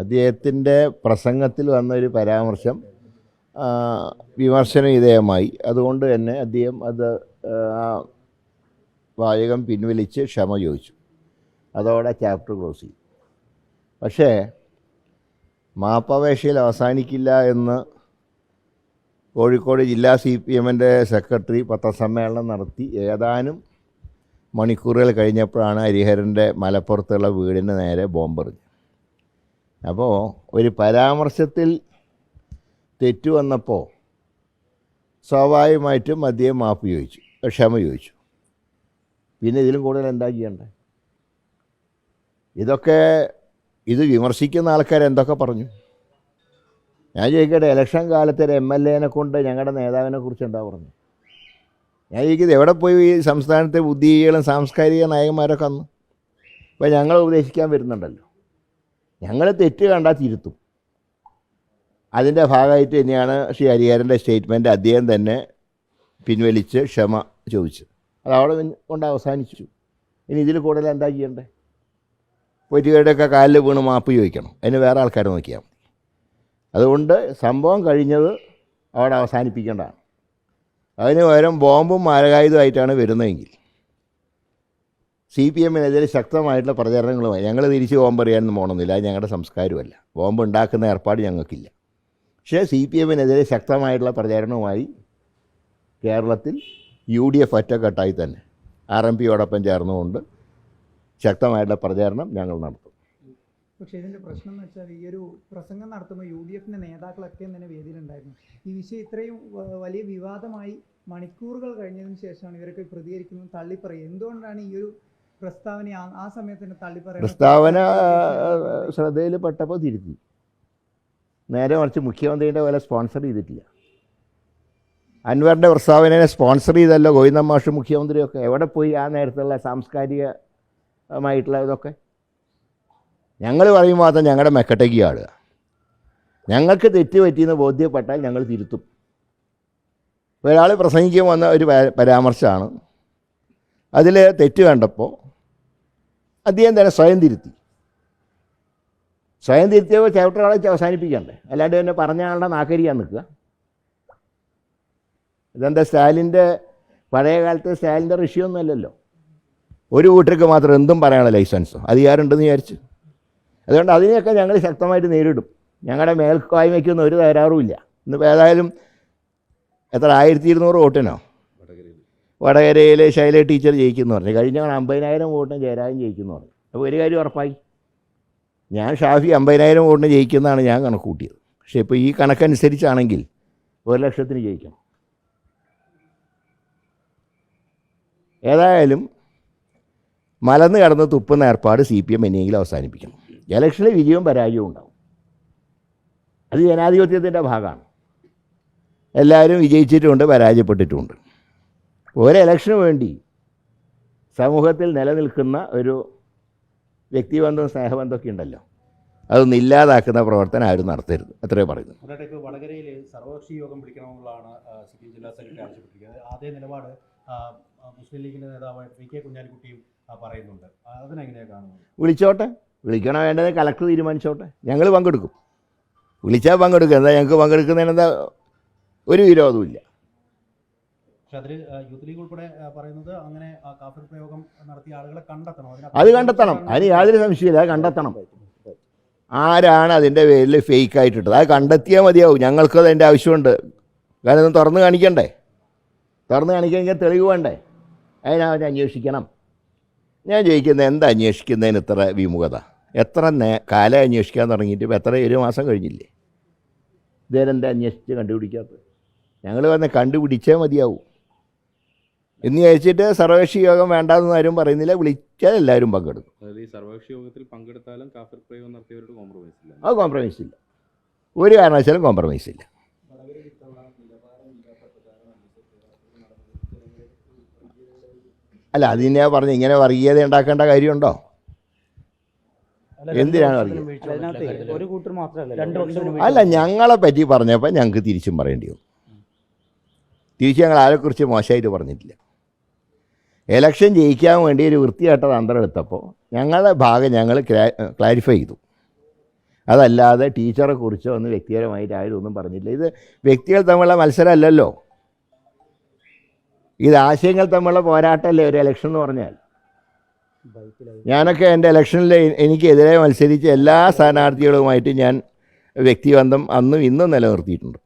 അദ്ദേഹത്തിന്റെ പ്രസംഗത്തിൽ വന്ന ഒരു പരാമർശം വിമർശന വിധേയമായി അതുകൊണ്ട് തന്നെ അദ്ദേഹം അത് വാചകം പിൻവലിച്ച് ക്ഷമ ചോദിച്ചു. അതോടെ ചാപ്റ്റർ ക്ലോസ് ചെയ്തു. പക്ഷേ മാപ്പവേഷയിൽ അവസാനിക്കില്ല എന്ന് കോഴിക്കോട് ജില്ലാ സി പി എമ്മിന്റെ സെക്രട്ടറി പത്രസമ്മേളനം നടത്തി ഏതാനും മണിക്കൂറുകൾ കഴിഞ്ഞപ്പോഴാണ് ഹരിഹരന്റെ മലപ്പുറത്തുള്ള വീടിന് നേരെ ബോംബെറിഞ്ഞത്. അപ്പോൾ ഒരു പരാമർശത്തിൽ തെറ്റു വന്നപ്പോൾ സ്വാഭാവികമായിട്ടും മദ്യം മാപ്പ് ചോദിച്ചു ക്ഷമ ചോദിച്ചു. പിന്നെ ഇതിലും കൂടുതൽ എന്താ ചെയ്യണ്ടേ? ഇതൊക്കെ ഇത് വിമർശിക്കുന്ന ആൾക്കാർ എന്തൊക്കെ പറഞ്ഞു? ഞാൻ ചോദിക്കട്ടെ ഇലക്ഷൻ കാലത്ത് എം എൽ എനെ കൊണ്ട് ഞങ്ങളുടെ നേതാവിനെ കുറിച്ച് എന്താ പറഞ്ഞു ഞാൻ ചോദിക്കുന്നത് എവിടെ പോയി ഈ സംസ്ഥാനത്തെ ബുദ്ധിജീവികളും സാംസ്കാരിക നായകന്മാരൊക്കെ അന്ന് അപ്പോൾ ഞങ്ങൾ ഉപദേശിക്കാൻ വരുന്നുണ്ടല്ലോ. ഞങ്ങൾ തെറ്റ് കണ്ടാൽ തിരുത്തും. അതിന്റെ ഭാഗമായിട്ട് തന്നെയാണ് ശ്രീ ഹരിഹരന്റെ സ്റ്റേറ്റ്മെന്റ് അദ്ദേഹം തന്നെ പിൻവലിച്ച് ക്ഷമ ചോദിച്ചത്. അത് അവിടെ കൊണ്ട് അവസാനിച്ചു. ഇനി ഇതിൽ കൂടുതൽ എന്താ ചെയ്യണ്ടേ? പൊറ്റുകയുടെയൊക്കെ കാലിൽ വീണ് മാപ്പ് ചോദിക്കണം. അതിന് വേറെ ആൾക്കാർ നോക്കിയാൽ മതി. അതുകൊണ്ട് സംഭവം കഴിഞ്ഞത് അവിടെ അവസാനിപ്പിക്കേണ്ടതാണ്. അതിന് പകരം ബോംബും മാരകായുധമായിട്ടാണ് വരുന്നതെങ്കിൽ സി പി എമ്മിനെതിരെ ശക്തമായിട്ടുള്ള പ്രചരണങ്ങളുമായി. ഞങ്ങൾ തിരിച്ച് ബോംബ് എറിയാനൊന്നും പോകണമെന്നില്ല അത് ഞങ്ങളുടെ സംസ്കാരമല്ല ബോംബ് ഉണ്ടാക്കുന്ന ഏർപ്പാട് ഞങ്ങൾക്കില്ല. പക്ഷേ സി പി എമ്മിനെതിരെ ശക്തമായിട്ടുള്ള പ്രചാരണവുമായി കേരളത്തിൽ യു ഡി എഫ് ഒറ്റക്കെട്ടായി തന്നെ. ആർ എം പിയോടൊപ്പം ചേർന്നുകൊണ്ട് ശക്തമായിട്ടുള്ള പ്രചാരണം ഞങ്ങൾ നടത്തും. പക്ഷേ ഇതിന്റെ പ്രശ്നം എന്ന് വെച്ചാൽ ഈ ഒരു പ്രസംഗം നടത്തുമ്പോൾ യു ഡി എഫിന്റെ നേതാക്കളൊക്കെ തന്നെ വേദിയിലുണ്ടായിരുന്നു. ഈ വിഷയം ഇത്രയും വലിയ വിവാദമായി മണിക്കൂറുകൾ കഴിഞ്ഞതിന് ശേഷമാണ് ഇവരൊക്കെ പ്രതികരിക്കുന്നത് തള്ളിപ്പറയുക എന്തുകൊണ്ടാണ് ഈ ഒരു പ്രസ്താവന ആ- പ്രസ്താവന ശ്രദ്ധയിൽ പെട്ടപ്പോൾ തിരുത്തി. നേരെ മറിച്ച് മുഖ്യമന്ത്രിയുടെ പോലെ സ്പോൺസർ ചെയ്തിട്ടില്ല. അൻവറിന്റെ പ്രസ്താവനയെ സ്പോൺസർ ചെയ്തല്ലോ ഗോവിന്ദ മാഷ് മുഖ്യമന്ത്രിയൊക്കെ എവിടെ പോയി ആ നേരത്തുള്ള സാംസ്കാരികമായിട്ടുള്ള ഇതൊക്കെ? ഞങ്ങൾ പറയുമ്പോൾ മാത്രം ഞങ്ങളുടെ മെക്കട്ടേക്ക് ആടുക ഞങ്ങൾക്ക് തെറ്റ് പറ്റിയെന്ന് ബോധ്യപ്പെട്ടാൽ ഞങ്ങൾ തിരുത്തും. ഒരാൾ പ്രസംഗിക്കാൻ വന്ന ഒരു പരാ- പരാമർശമാണ്. അതിൽ തെറ്റ് കണ്ടപ്പോൾ അദ്ദേഹം തന്നെ സ്വയം തിരുത്തി. സ്വയം തിരുത്തിയപ്പോൾ ചാപ്റ്റർ ആളെ അവസാനിപ്പിക്കണ്ടേ? അല്ലാണ്ട് തന്നെ പറഞ്ഞ ആളുടെ നാക്കരിക്കാൻ നിൽക്കുക. ഇതെന്താ സ്റ്റാലിന്റെ പഴയ കാലത്തെ സ്റ്റാലിന്റെ ഋഷിയൊന്നും അല്ലല്ലോ. ഒരു കൂട്ടർക്ക് മാത്രം എന്തും പറയാനുള്ള ലൈസൻസോ? അധികാരമുണ്ടെന്ന് വിചാരിച്ചു. അതുകൊണ്ട് അതിനെയൊക്കെ ഞങ്ങൾ ശക്തമായിട്ട് നേരിടും. ഞങ്ങളുടെ മേൽക്കായ്മയ്ക്കൊന്നും ഒരു തകരാറുമില്ല ഇന്നിപ്പോൾ ഏതായാലും എത്ര? ആയിരത്തി ഇരുന്നൂറ് വോട്ടിനോ? വടകരയിലെ ശൈല ടീച്ചർ ജയിക്കുന്നു പറഞ്ഞു. കഴിഞ്ഞ അമ്പതിനായിരം വോട്ടിന് ജയരാജൻ ജയിക്കുന്നു പറഞ്ഞു. അപ്പോൾ ഒരു കാര്യം ഉറപ്പായി. ഞാൻ ഷാഫി അമ്പതിനായിരം വോട്ടിന് ജയിക്കുന്നതാണ് ഞാൻ കണക്ക് കൂട്ടിയത് പക്ഷേ ഇപ്പോൾ ഈ കണക്കനുസരിച്ചാണെങ്കിൽ ഒരു ലക്ഷത്തിന് ജയിക്കണം. ഏതായാലും മലന്ന് കടന്ന് തുപ്പുന്ന ഏർപ്പാട് സി പി എം എന്നെങ്കിലും അവസാനിപ്പിക്കണം. ഇലക്ഷനിൽ വിജയവും പരാജയവും ഉണ്ടാവും. അത് ജനാധിപത്യത്തിന്റെ ഭാഗമാണ്. എല്ലാവരും വിജയിച്ചിട്ടുമുണ്ട് പരാജയപ്പെട്ടിട്ടുമുണ്ട്. ഒരു ഇലക്ഷന് വേണ്ടി സമൂഹത്തിൽ നിലനിൽക്കുന്ന ഒരു വ്യക്തിബന്ധവും സ്നേഹബന്ധമൊക്കെ ഉണ്ടല്ലോ. അതൊന്നും ഇല്ലാതാക്കുന്ന പ്രവർത്തനം ആരും നടത്തരുത്. അത്രേ പറയുന്നു. വടകരയിൽ സർവകക്ഷി യോഗം വിളിക്കണമെന്നുള്ളതാണ് ജില്ലാ സെക്രട്ടറി ആവശ്യപ്പെട്ടിരിക്കുന്നത്. അതേ നിലപാട് മുസ്ലിം ലീഗിന്റെ നേതാവ് പി കെ കുഞ്ഞാലിക്കുട്ടിയും പറയുന്നുണ്ട്. അതിനെങ്ങനെയാണ് കാണുന്നത്? വിളിച്ചോട്ടെ. വിളിക്കണോ വേണ്ടത് കലക്ടർ തീരുമാനിച്ചോട്ടെ. ഞങ്ങൾ പങ്കെടുക്കും. വിളിച്ചാൽ പങ്കെടുക്കും. എന്താ ഞങ്ങൾക്ക് പങ്കെടുക്കുന്നതിന് എന്താ ഒരു വിരോധവുമില്ല. പക്ഷെ അതിൽ യൂത്ത് ലീഗ് ഉൾപ്പെടെ പറയുന്നത് അങ്ങനെ കാഫിർ പ്രയോഗം നടത്തിയ ആളുകളെ കണ്ടെത്തണം. അത് കണ്ടെത്തണം. അതിന് യാതൊരു സംശയമില്ല അത് കണ്ടെത്തണം. ആരാണ് അതിന്റെ പേരിൽ ഫേക്ക് ആയിട്ടിട്ടത്? അത് കണ്ടെത്തിയാൽ മതിയാവും. ഞങ്ങൾക്കത് അതിന്റെ ആവശ്യമുണ്ട്. കാരണം ഇത് തുറന്ന് കാണിക്കണ്ടേ? തുറന്ന് കാണിക്കാൻ തെളിവ് വേണ്ടേ? അതിനവർ അന്വേഷിക്കണം. ഞാൻ ചോദിക്കുന്നത് എന്താ അന്വേഷിക്കുന്നതിന് ഇത്ര വിമുഖത? എത്ര നേ കാലം അന്വേഷിക്കാൻ തുടങ്ങിയിട്ട് ഇപ്പോൾ എത്ര ഒരു മാസം കഴിഞ്ഞില്ലേ? ഇതേരെന്താ അന്വേഷിച്ച് കണ്ടുപിടിക്കാത്തത്? ഞങ്ങൾ വന്ന് കണ്ടുപിടിച്ചേ മതിയാവും. എന്ന് ചോദിച്ചിട്ട് സർവകക്ഷി യോഗം വേണ്ടെന്ന് ആരും പറയുന്നില്ല. വിളിച്ചാൽ എല്ലാവരും പങ്കെടുക്കും. അതായത് ഈ സർവകക്ഷി യോഗത്തിൽ പങ്കെടുത്താലും കാഫിർ പ്രയോഗം നടത്തിയവരോട് കോംപ്രമൈസ് ഇല്ല. അത് കോംപ്രമൈസ് ഇല്ല. ഒരു കാരണവശാലും കോംപ്രമൈസ് ഇല്ല. അല്ല അതിനെ പറഞ്ഞു ഇങ്ങനെ വർഗീയത ഉണ്ടാക്കേണ്ട കാര്യമുണ്ടോ? എന്തിനാണ് വർഗീയത? അല്ല ഞങ്ങളെ പറ്റി പറഞ്ഞപ്പോൾ ഞങ്ങൾക്ക് തിരിച്ചും പറയേണ്ടി വന്നു. തിരിച്ച് ഞങ്ങൾ ആരെക്കുറിച്ച് മോശമായിട്ട് പറഞ്ഞിട്ടില്ല. എലക്ഷൻ ജയിക്കാൻ വേണ്ടി ഒരു വൃത്തിയായിട്ട തന്ത്രം എടുത്തപ്പോൾ ഞങ്ങളുടെ ഭാഗം ഞങ്ങൾ ക്ലാരിഫൈ ചെയ്തു. അതല്ലാതെ ടീച്ചറെ കുറിച്ചോ ഒന്ന് വ്യക്തിപരമായിട്ട് ആരും ഒന്നും പറഞ്ഞില്ല. ഇത് വ്യക്തികൾ തമ്മിലുള്ള മത്സരമല്ലല്ലോ. ഇത് ആശയങ്ങൾ തമ്മിലുള്ള പോരാട്ടമല്ലേ ഒരു ഇലക്ഷൻ എന്ന് പറഞ്ഞാൽ. ഞാനൊക്കെ എന്റെ ഇലക്ഷനിൽ എനിക്കെതിരെ മത്സരിച്ച എല്ലാ സ്ഥാനാർത്ഥികളുമായിട്ട് ഞാൻ വ്യക്തിബന്ധം അന്നും ഇന്നും നിലനിർത്തിയിട്ടുണ്ട്.